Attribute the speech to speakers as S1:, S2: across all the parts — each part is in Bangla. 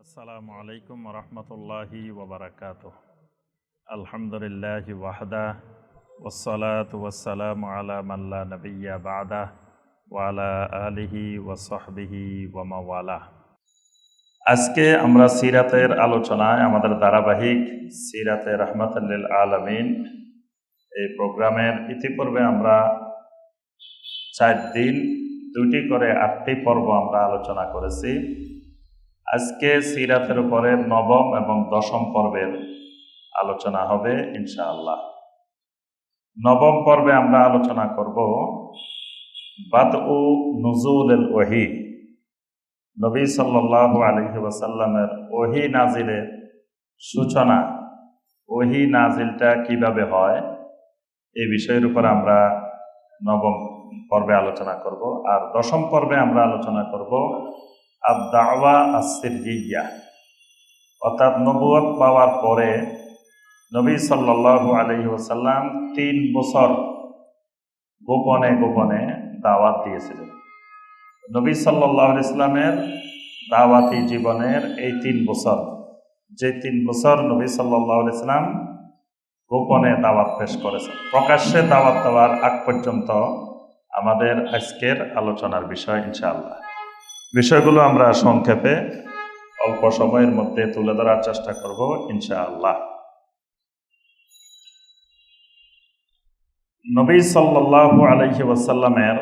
S1: আসসালামু আলাইকুম রহমতুল্লাহি ওবরাকাত আলহামদুলিল্লাহ ওয়াহদা ওসলাত ওয়াসালাম আলা মাল্লা নবিয়া বাদা ওয়ালা আলিহি ওয়াসহবিহি ওয়ামাওয়ালা আজকে আমরা সিরাতের আলোচনায় আমাদের ধারাবাহিক সিরাতে রহমতুল্লিল আলমিন এই প্রোগ্রামের ইতিপূর্বে আমরা চার দিন দুটি করে আটটি পর্ব আমরা আলোচনা করেছি। আজকে সিরাতের উপরে নবম এবং দশম পর্বের আলোচনা হবে, ইনশাআল্লাহ। নবম পর্বে আমরা আলোচনা করব বাদ ও নজুল ওহি। নবী সাল্লাহ আলহি ওয়াসাল্লামের ওহি নাজিলের সূচনা, ওহি নাজিলটা কীভাবে হয় এই বিষয়ের উপর আমরা নবম পর্বে আলোচনা করব। আর দশম পর্বে আমরা আলোচনা করব আদাওয়া আসিরিয়া অর্থাৎ নবুয়ত পাওয়ার পরে নবী সাল্লাল্লাহু আলাইহি ওয়াসাল্লাম তিন বছর গোপনে গোপনে দাওয়াত দিয়েছিলেন। নবী আলাইহি ইসলামের দাওয়াতি জীবনের এই তিন বছর, যে তিন বছর নবী আলাইহি ইসলাম গোপনে দাওয়াত পেশ করেছেন। প্রকাশ্যে দাওয়াত দেওয়ার আগ পর্যন্ত আমাদের আজকের আলোচনার বিষয় ইনশাআল্লাহ। বিষয়গুলো আমরা সংক্ষেপে অল্প সময়ের মধ্যে তুলে ধরার চেষ্টা করব, ইনশাআল্লাহ। নবী সাল্লাল্লাহু আলাইহি ওয়াসাল্লামের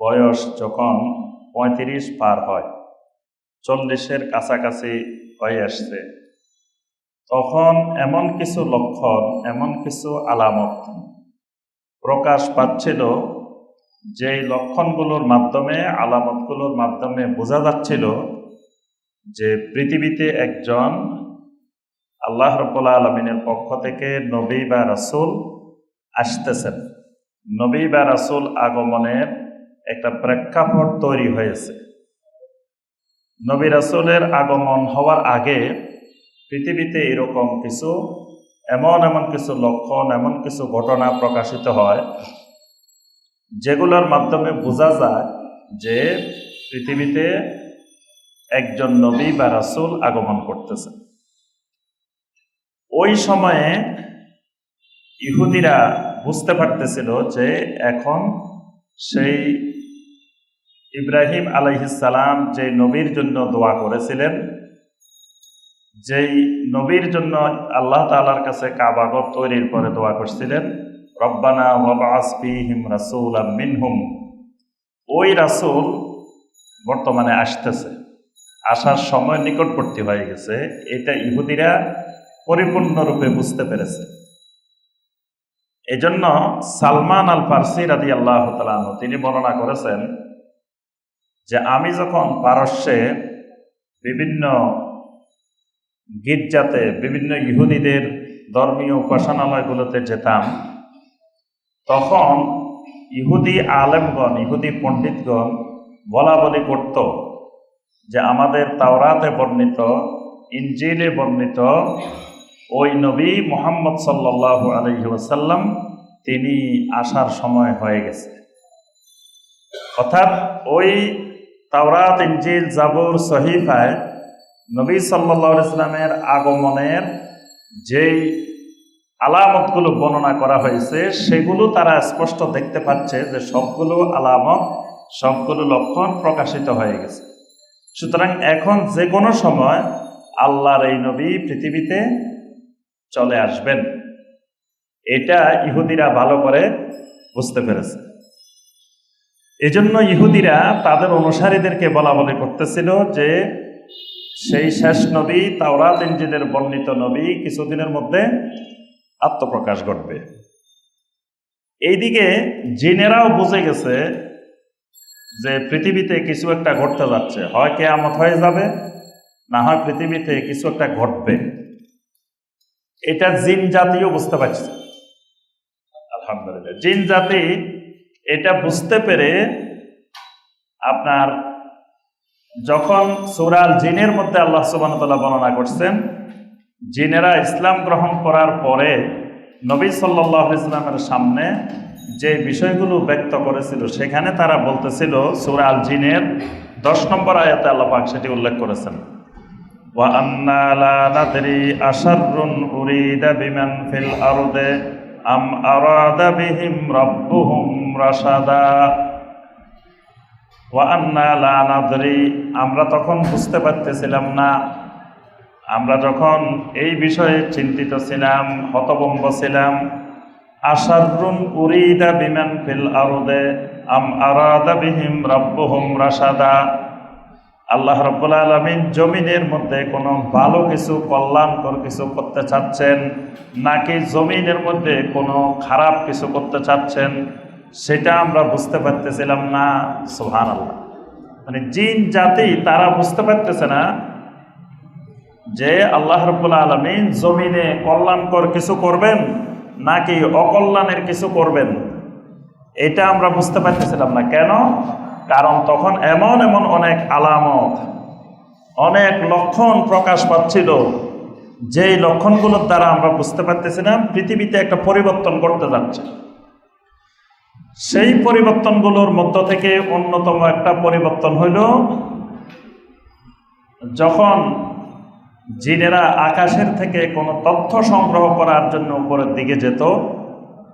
S1: বয়স যখন পঁয়ত্রিশ পার হয়, চল্লিশের কাছাকাছি হয়ে আসছে, তখন এমন কিছু লক্ষণ, এমন কিছু আলামত প্রকাশ পাচ্ছিল যে লক্ষণগুলোর মাধ্যমে, আলামতগুলোর মাধ্যমে বোঝা যাচ্ছিল যে পৃথিবীতে একজন আল্লাহ রব্বুল্লা আলমিনের পক্ষ থেকে নবী বা রাসুল আসতেছেন। নবী বা রাসুল আগমনের একটা প্রেক্ষাপট তৈরি হয়েছে। নবী রাসুলের আগমন হওয়ার আগে পৃথিবীতে এরকম কিছু, এমন এমন কিছু লক্ষণ, এমন কিছু ঘটনা প্রকাশিত হয় যেগুলোর মাধ্যমে বোঝা যায় যে পৃথিবীতে একজন নবী বা রাসুল আগমন করতেছে। ওই সময়ে ইহুদিরা বুঝতে পারতেছিল যে এখন সেই ইব্রাহিম আলাইহিসালাম যে নবীর জন্য দোয়া করেছিলেন, যেই নবীর জন্য আল্লাহ তালার কাছে কাবাগর তৈরির পরে দোয়া করছিলেন রব্বানা ওয়াবাসফিহিম রাসুল মিনহুম। ওই রাসুল বর্তমানে আসতেছে। আসার সময় নিকটবর্তী হয়ে গেছে। এটা ইহুদিরা পরিপূর্ণরূপে বুঝতে পেরেছে। এজন্য সালমান আল ফার্সি রাদি আল্লাহ তিনি বর্ণনা করেছেন যে, আমি যখন পারস্যে বিভিন্ন গির্জাতে বিভিন্ন ইহুদিদের ধর্মীয় উপাসনালয়গুলোতে যেতাম তখন ইহুদি আলেমগণ, ইহুদি পণ্ডিতগণ বলা বলি করত যে আমাদের তাওরাতে বর্ণিত ইঞ্জিলে বর্ণিত ওই নবী মোহাম্মদ সাল্লাহ আলহি ওসাল্লাম তিনি আসার সময় হয়ে গেছে। অর্থাৎ ওই তাওরাত ইঞ্জিল জাবুর, সহিফায় নবী সাল্লাহ ইসলামের আগমনের যেই আলামতগুলো বর্ণনা করা হয়েছে, সেগুলো তারা স্পষ্ট দেখতে পাচ্ছে যে সবগুলো আলামত, সবগুলো লক্ষণ প্রকাশিত হয়ে গেছে। সুতরাং এখন যে কোনো সময় আল্লাহর এই নবী পৃথিবীতে চলে আসবেন, এটা ইহুদিরা ভালো করে বুঝতে পেরেছে। এজন্য ইহুদিরা তাদের অনুসারীদেরকে বলা বলে করতেছিল যে, সেই শেষ নবী তাওরাত ইঞ্জিনের বর্ণিত নবী কিছুদিনের মধ্যে আত্মপ্রকাশ ঘটবে। এইদিকে জিনেরাও বুঝে গেছে যে পৃথিবীতে কিছু একটা ঘটতে যাচ্ছে। হয় কেয়ামত হয়ে যাবে, না হয় পৃথিবীতে কিছু একটা ঘটবে। এটা জিন জাতিও বুঝতে পারছে। আলহামদুলিল্লাহ। জিন জাতি এটা বুঝতে পেরে আপনার যখন সুরাল জিনের মধ্যে আল্লাহ সুবাহতাল্লাহ বর্ণনা করছেন জিনেরা ইসলাম গ্রহণ করার পরে নবী সাল্লাহ ইসলামের সামনে যে বিষয়গুলো ব্যক্ত করেছিল, সেখানে তারা বলতেছিল সুরাল জিনের দশ নম্বর আয়াতে আল্লাপাক সেটি উল্লেখ করেছেন। আমরা তখন বুঝতে পারতেছিলাম না আমরা যখন এই বিষয়ে চিন্তিত ছিলাম, হতভম্ব ছিলাম, আশারুন উরিদা বিমান ফিল আরদে, আম আরাদা বিহিম রাব্বুহুম রাশাদা। আল্লাহ রব্বুল আলমিন জমিনের মধ্যে কোনো ভালো কিছু, কল্যাণকর কিছু করতে চাচ্ছেন, নাকি জমিনের মধ্যে কোনো খারাপ কিছু করতে চাচ্ছেন, সেটা আমরা বুঝতে পারতেছিলাম না। সোহান আল্লাহ মানে জিন জাতি, তারা বুঝতে পারতেছে না যে আল্লাহ রব্বুল আলমিন জমিনে কল্যাণকর কিছু করবেন, নাকি অকল্যাণের কিছু করবেন? এটা আমরা বুঝতে পারতেছিলাম না। কেন? কারণ তখন এমন এমন অনেক আলামত, অনেক লক্ষণ প্রকাশ পাচ্ছিল, যেই লক্ষণগুলোর দ্বারা আমরা বুঝতে পারতেছিলাম পৃথিবীতে একটা পরিবর্তন করতে যাচ্ছে। সেই পরিবর্তনগুলোর মধ্য থেকে অন্যতম একটা পরিবর্তন হইল, যখন জিনেরা আকাশের থেকে কোনো তথ্য সংগ্রহ করার জন্য উপরের দিকে যেত,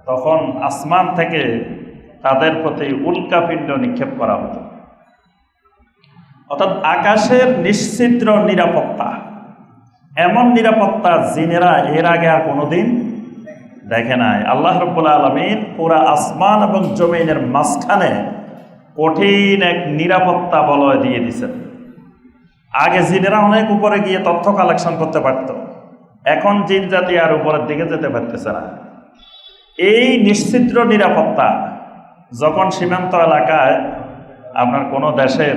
S1: তখন আসমান থেকে তাদের প্রতি উল্কাপিণ্ড নিক্ষেপ করা হতো। অর্থাৎ আকাশের নিশ্চিদ্র নিরাপত্তা। এমন নিরাপত্তা জিনেরা এর আগে আর কোনোদিন দেখে নাই। আল্লাহ রব্বুল্লা আলমিন পুরা আসমান এবং জমিনের মাঝখানে কঠিন এক নিরাপত্তা বলয় দিয়ে দিছেন আগে জিনেরা অনেক উপরে গিয়ে তথ্য কালেকশন করতে পারত। এখন জিন জাতি আর উপরের দিকে যেতে পারতেছে না। এই নিশ্চিদ্র নিরাপত্তা যখন সীমান্ত এলাকায় আপনার কোনো দেশের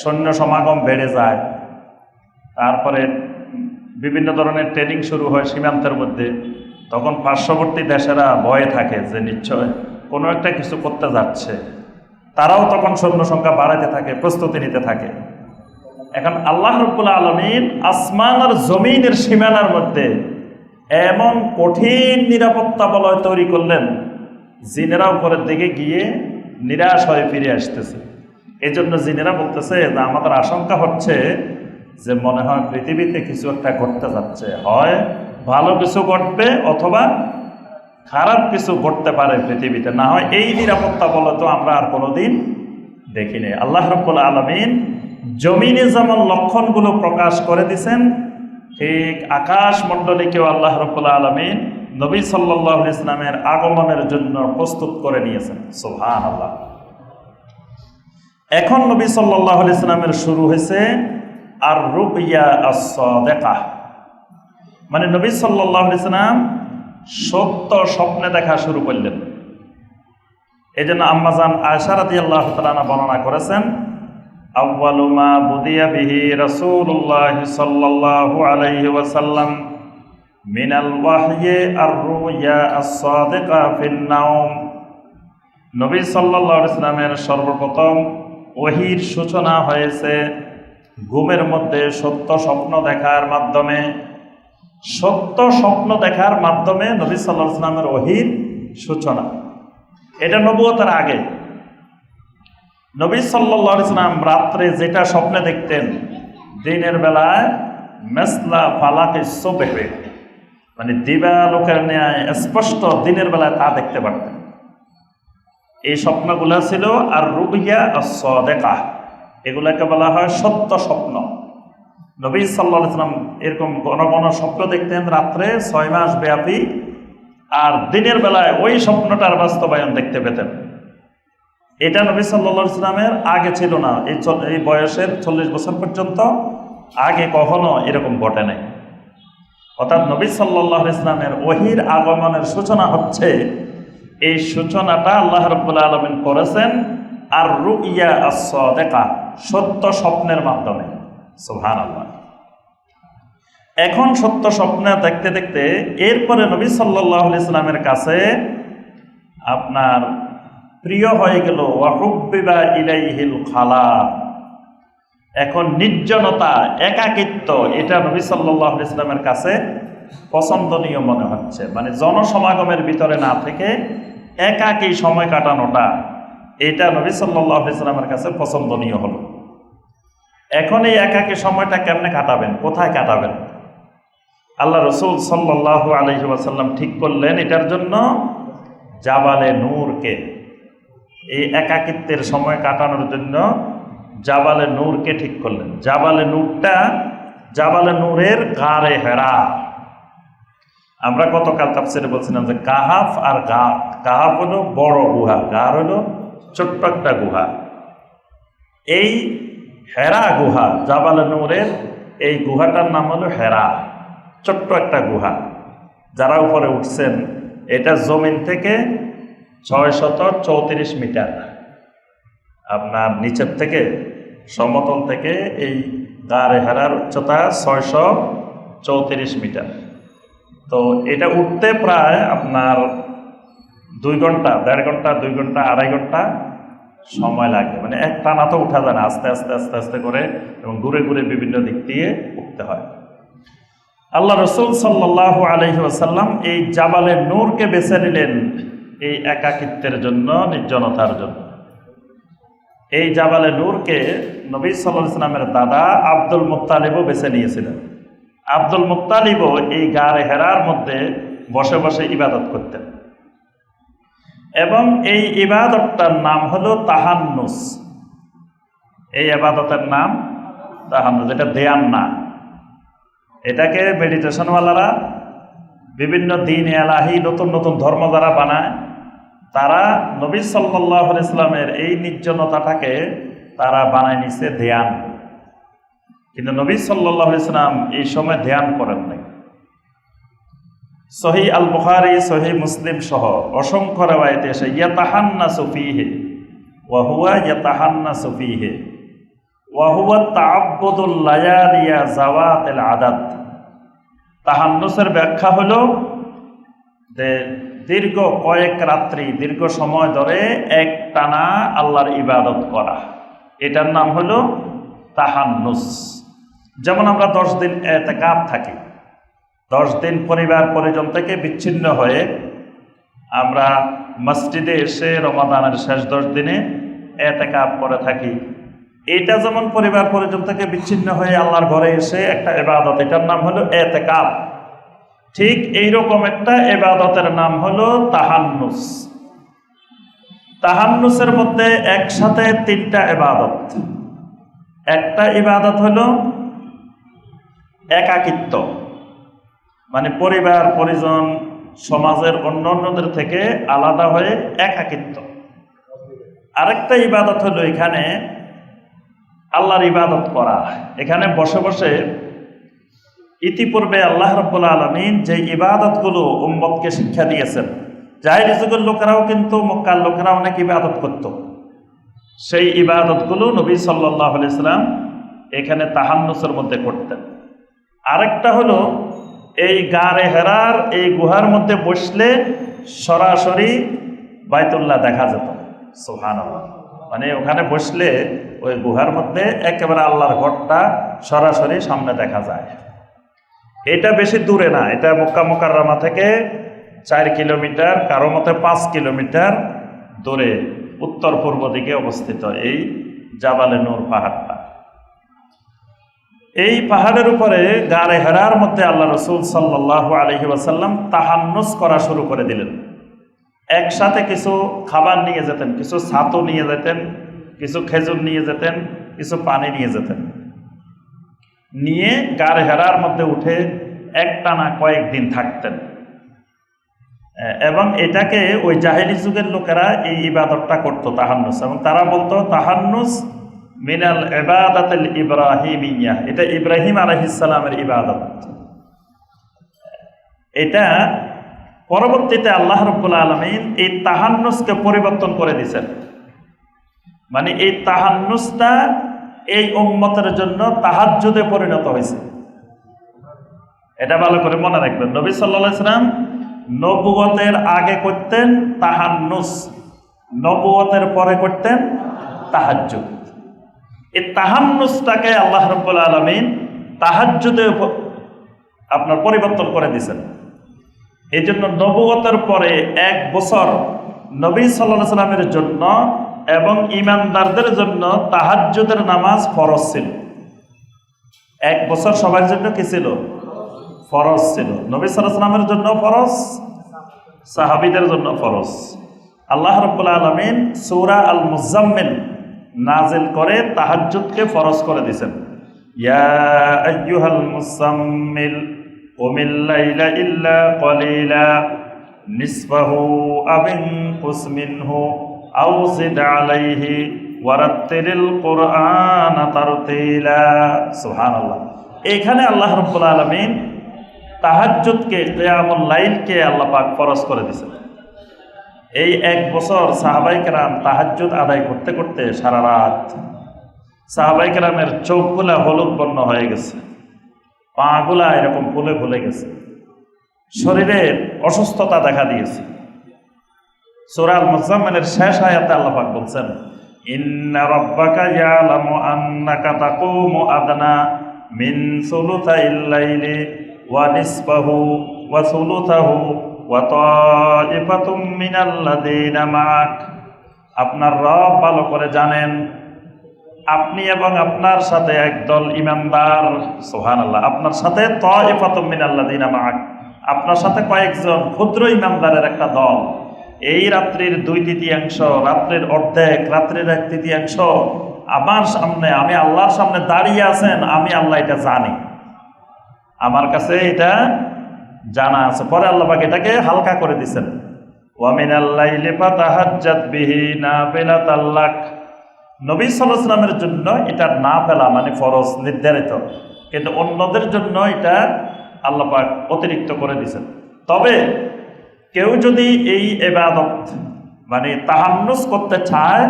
S1: সৈন্য সমাগম বেড়ে যায়, তারপরে বিভিন্ন ধরনের ট্রেনিং শুরু হয় সীমান্তের মধ্যে, তখন পার্শ্ববর্তী দেশেরা ভয়ে থাকে যে নিশ্চয় কোনো একটা কিছু করতে যাচ্ছে। তারাও তখন সৈন্য সংখ্যা বাড়াতে থাকে, প্রস্তুতি নিতে থাকে। এখন আল্লাহ রব্বুল আলমিন আসমান আর জমিনের সীমানার মধ্যে এমন কঠিন নিরাপত্তা বলয় তৈরি করলেন, জিনেরা উপরের দিকে গিয়ে নিরাশ হয়ে ফিরে আসতেছে। এই জন্য জিনেরা বলতেছে যে, আমাদের আশঙ্কা হচ্ছে যে মনে হয় পৃথিবীতে কিছু একটা ঘটতে যাচ্ছে। হয় ভালো কিছু ঘটবে অথবা খারাপ কিছু ঘটতে পারে পৃথিবীতে। না হয় এই নিরাপত্তা বলে তো আমরা আর কোনোদিন দেখিনি। আল্লাহ রব্বুল আলমিন জমিনে যেমন লক্ষণগুলো প্রকাশ করে দিছেন, ঠিক আকাশ মণ্ডলীকেও আল্লাহ রব্বুল আলমিন নবী সাল্লাহ ইসলামের আগমনের জন্য প্রস্তুত করে নিয়েছেন। সোহান আল্লাহ এখন নবী সাল্লাহ ইসলামের শুরু হয়েছে আর রুবিয়া দেখা মানে নবী সাল্লাহ ইসলাম সত্য স্বপ্নে দেখা শুরু করলেন। এই জন্য আম্মাজান আয়সারাদি আল্লাহ তালানা বর্ণনা করেছেন আউ্বালু মা বুদিয়া বিহি রসুল্লাহ সাল্লাল্লাহু আলাইহি ওয়াসাল্লাম মিনাল ওয়াহয়ে আর রুয়া আসাদিকা ফিন নাওম। নবী সাল্লাল্লাহু আলাইহি সাল্লামের সর্বপ্রথম ওহির সূচনা হয়েছে ঘুমের মধ্যে সত্য স্বপ্ন দেখার মাধ্যমে। সত্য স্বপ্ন দেখার মাধ্যমে নবী সাল্লাহ ইসলামের ওহির সূচনা। এটা নবুয়তার আগে। নবী সাল্লাহ ইসলাম রাত্রে যেটা স্বপ্নে দেখতেন, দিনের বেলায় মেসলা ফালাকে সোবেবে মানে দিবা লোকের ন্যায় স্পষ্ট দিনের বেলায় তা দেখতে পারতেন। এই স্বপ্নগুলো ছিল আর রুবিয়া দেখা এগুলাকে বলা হয় সত্য স্বপ্ন। নবী সাল্লাহ ইসলাম এরকম ঘন ঘন স্বপ্ন দেখতেন রাত্রে ছয় মাস ব্যাপী, আর দিনের বেলায় ওই স্বপ্নটার বাস্তবায়ন দেখতে পেতেন। এটা নবী সাল্লা ইসলামের আগে ছিল না। এই এই বয়সের চল্লিশ বছর পর্যন্ত আগে কখনো এরকম ঘটে নাই। অর্থাৎ নবী সাল্লাহ ইসলামের ওহির আগমনের সূচনা হচ্ছে, এই সূচনাটা আল্লাহ রব্বুল্লা আলমিন করেছেন আর রু ইয়া দেখা সত্য স্বপ্নের মাধ্যমে। সোহান আল্লাহ এখন সত্য স্বপ্নে দেখতে দেখতে এরপরে নবী সাল্লাহ ইসলামের কাছে আপনার প্রিয় হয়ে গেল। ওয়াহুবিবা ইলাইহিল খালা। এখন নির্জনতা, একাকিত্ব, এটা নবী সাল্লাহ ইসলামের কাছে পছন্দনীয় মনে হচ্ছে। মানে জনসমাগমের ভিতরে না থেকে একাকী সময় কাটানোটা, এটা নবী সাল্লাহ ইসলামের কাছে পছন্দনীয় হলো। এখন এই একাকী সময়টা কেমনে কাটাবেন? কোথায় কাটাবেন? আল্লাহ রসুল সাল্লাহ আলহি ওয়াসাল্লাম ঠিক করলেন, এটার জন্য জাবালে নূরকে এই একাকিত্বের সময় কাটানোর জন্য জাবালে নূরকে ঠিক করলেন। জাবালে নূরটা, জাবালে নূরের গাড়ে হেরা। আমরা গতকাল তাফসিরে বলছিলাম যে কাহাফ আর গা কাহাফ হলো বড় গুহা গার হলো ছোট্ট একটা গুহা। এই হেরা গুহা, জাবালে নূরের এই গুহাটার নাম হলো হেরা, ছোট্ট একটা গুহা। যারা উপরে উঠছেন, এটা জমিন থেকে ছয় শত চৌত্রিশ মিটার। আপনার নিচের থেকে সমতল থেকে এই গাড়ে হেরার উচ্চতা ছয়শো চৌত্রিশ মিটার। তো এটা উঠতে প্রায় আপনার দুই ঘণ্টা, দেড় ঘণ্টা, দুই ঘণ্টা, আড়াই ঘণ্টা সময় লাগে। মানে এক টানা তো উঠা যায় না, আস্তে আস্তে আস্তে আস্তে করে এবং ঘুরে ঘুরে বিভিন্ন দিক দিয়ে উঠতে হয়। আল্লাহ রসুল সাল্লাহ আলহি এই জাবালের নূরকে বেছে নিলেন এই একাকিত্বের জন্য, নির্জনতার জন্য। এই জাবালে নূরকে নবী সাল্লাহ ইসলামের দাদা আব্দুল মুত্তালিবও বেছে নিয়েছিলেন। আব্দুল মুত্তালিবও এই গাড়ে হেরার মধ্যে বসে বসে ইবাদত করতেন। এবং এই ইবাদতটার নাম হলো তাহান্নুস। এই আবাদতের নাম তাহান্নুস, এটা দেয়ান না। এটাকে মেডিটেশনওয়ালারা বিভিন্ন দিন এলাহি নতুন নতুন ধর্ম যারা বানায় তারা নবী সাল্লাহ ইসলামের এই নির্জনতাটাকে তারা বানায় নিছে ধ্যান। কিন্তু নবী সাল্লাহ ইসলাম এই সময় ধ্যান করেন নাই। সহি আল বুখারি, সহি মুসলিম সহ অসংখ্য রেওয়ায়তে এসে ইয়াতাহান্না সুফিহে ওয়াহুয়া ইয়াতাহান্না সুফিহে ওয়াহুয়া তাব্বুদুল লায়ালিয়া জাওয়াতিল আদাত তাহান্নুসের ব্যাখ্যা হলো যে দীর্ঘ কয়েক রাত্রি, দীর্ঘ সময় ধরে এক টানা আল্লাহর ইবাদত করা। এটার নাম হলো তাহান্নুস। যেমন আমরা দশ দিন এতেকাপ থাকি, দশ দিন পরিবার পরিজন থেকে বিচ্ছিন্ন হয়ে আমরা মসজিদে এসে রমাদানের শেষ দশ দিনে এতেকাপ করে থাকি। এটা যেমন পরিবার পরিজন থেকে বিচ্ছিন্ন হয়ে আল্লাহর ঘরে এসে একটা এবাদত এটার নাম হলো এতেকাপ। ঠিক এইরকম একটা এবাদতের নাম হলো তাহান্নুস। তাহান্নুসের মধ্যে একসাথে তিনটা এবাদত। একটা ইবাদত হলো একাকিত্ব। মানে পরিবার, পরিজন, সমাজের অন্য অন্যদের থেকে আলাদা হয়ে একাকিত্ব। আরেকটা ইবাদত হলো এখানে আল্লাহর ইবাদত করা। এখানে বসে বসে ইতিপূর্বে আল্লাহ রব্বুল আলমিন যে ইবাদতগুলো উম্মতকে শিক্ষা দিয়েছেন জাহির যুগের লোকেরাও কিন্তু মক্কার লোকেরা অনেক ইবাদত করত। সেই ইবাদতগুলো নবী সাল্লাহ ইসলাম এখানে তাহান্নুসের মধ্যে করতেন। আরেকটা হলো, এই গাড়ে হেরার এই গুহার মধ্যে বসলে সরাসরি বাইতুল্লাহ দেখা যেত। সোহান মানে ওখানে বসলে ওই গুহার মধ্যে একেবারে আল্লাহর ঘরটা সরাসরি সামনে দেখা যায়। এটা বেশি দূরে না, এটা মক্কা মোকাররামা থেকে চার কিলোমিটার, কারও মতে পাঁচ কিলোমিটার দূরে, উত্তর পূর্ব দিকে অবস্থিত এই জাবালে নূর পাহাড়টা। এই পাহাড়ের উপরে গাড়ে হেরার মধ্যে আল্লাহ রসুল সাল্লাহ আলহি ওয়াসাল্লাম তাহান্নুস করা শুরু করে দিলেন। একসাথে কিছু খাবার নিয়ে যেতেন, কিছু ছাতু নিয়ে যেতেন, কিছু খেজুর নিয়ে যেতেন, কিছু পানি নিয়ে যেতেন। নিয়ে গাড় হেরার মধ্যে উঠে একটানা কয়েকদিন থাকতেন। এবং এটাকে ওই জাহেলি যুগের লোকেরা এই ইবাদতটা করতো, তাহান্নুস। এবং তারা বলতো, তাহান্নুস মিনাল এবাদাতেল ইব্রাহিমিয়া। এটা ইব্রাহিম আলহিসাল্লামের ইবাদত। এটা পরবর্তীতে আল্লাহ রব্বুল আলমিন এই তাহান্নুসকে পরিবর্তন করে দিয়েছেন মানে এই তাহান্নুসটা এই উম্মতের জন্য তাহাজ্জুদে পরিণত হয়েছে। এটা ভালো করে মনে রাখবেন। নবী সাল্লাহ ইসলাম নবুয়তের আগে করতেন তাহান্নুস নবুয়তের পরে করতেন তাহাজ্জুদ। এই তাহান্নুসটাকে আল্লাহ রব্বুল আলমিন তাহাজ্জুদে আপনার পরিবর্তন করে দিয়েছেন। এই জন্য নবুয়তের পরে এক বছর নবী সাল্লাহ সাল্লামের জন্য এবং ইমানদারদের জন্য তাহাজ্জুদের নামাজ ফরজ ছিল। এক বছর সবার জন্য কি ছিল? ফরজ ছিল। নবী সালামের জন্য ফরজ? সাহাবিদের জন্য ফরজ। আল্লাহ রব্বুল আলমিন সৌরা আল মুজাম্মিল নাজিল করে তাহাজ্জুদকে ফরজ করে দিয়েছেন। ইয়া আইয়ুহাল মুসাম্মিল কুসমিনহু আও জিদ আলাইহি ওয়ারাত্তিলিল কুরআন তারতিলা। সুবহানাল্লাহ। এখানে আল্লাহ রাব্বুল আলামিন তাহাজ্জুদকে, কিয়ামুল লাইলকে আল্লাহ পাক ফরজ করে দিয়েছেন। এই এক বছর সাহাবাই কেরাম তাহাজ্জুদ আদায় করতে করতে সারা রাত সাহাবাই কেরামের চোখগুলা হলুদ বর্ণ হয়ে গেছে। পাগুলা এরকম ফুলে ফুলে গেছে। শরীরের অসুস্থতা দেখা দিয়েছে। সুরাল মুজাম্মিনের শেষ আয়াতে আল্লাহ পাক বলছেন, ইন্না রাব্বাকা ইয়ালামু আন্নাকা তাকুমু আদনা মিন সুলুতাইল লাইলি ওয়া নিসফাহু ওয়া সুলুতাহু ওয়া তাইফাতুম মিনাল্লাযীনা মা'াক আপনার রব ভালো করে জানেন, আপনি এবং আপনার সাথে একদল ইমানদার, সুবহানাল্লাহ, আপনার সাথে তাইফাতুম মিনাল্লাযীনা মা'াক আপনার সাথে কয়েকজন ক্ষুদ্র ইমানদারের একটা দল। এই রাত্রির দুই তৃতীয়াংশ, রাত্রের অর্ধেক, রাত্রের এক তৃতীয়াংশ, আমার সামনে, আমি আল্লাহর সামনে দাঁড়িয়ে আছেন, আমি আল্লাহ এটা জানি। আমার কাছে এটা জানা আছে। পরে আল্লাহ পাক এটাকে হালকা করে দিছেন। ওয়ামিন আল্লাহ লিফা তাহাজ্জাত বিহি না পেলা তাল্লাক নবী সাল্লামের জন্য এটা না ফেলা মানে ফরজ, নির্ধারিত। কিন্তু অন্যদের জন্য এটা আল্লাহ পাক অতিরিক্ত করে দিছেন। তবে কেউ যদি এই এবাদত মানে তাহান্নুস করতে চায়,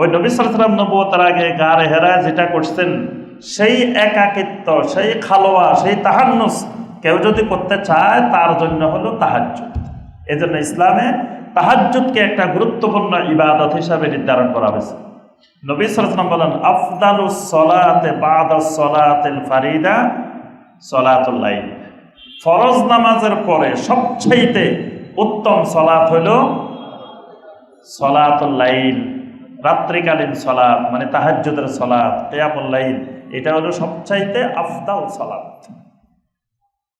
S1: ওই নবী সালাম নবতার আগে গারে হেরা যেটা করছেন, সেই একাকিত্ব, সেই খালোয়া, সেই তাহান্নুস কেউ যদি করতে চায়, তার জন্য হলো তাহাজ্জুদ। এই জন্য ইসলামে তাহাজ্জুদকে একটা গুরুত্বপূর্ণ ইবাদত হিসাবে নির্ধারণ করা হয়েছে। নবী সালাম বলেন আফদালুস সলাতে ফারিদা সলাতুল্লাইল ফরজ নামাজের পরে সবচাইতে উত্তম সলাত হইল সলাতুল্লাইল রাত্রিকালীন সলাৎ মানে তাহাজ্যদের সলাৎ কেয়ামুল্লাইল এটা হলো সবচাইতে আফদাল সলাৎ।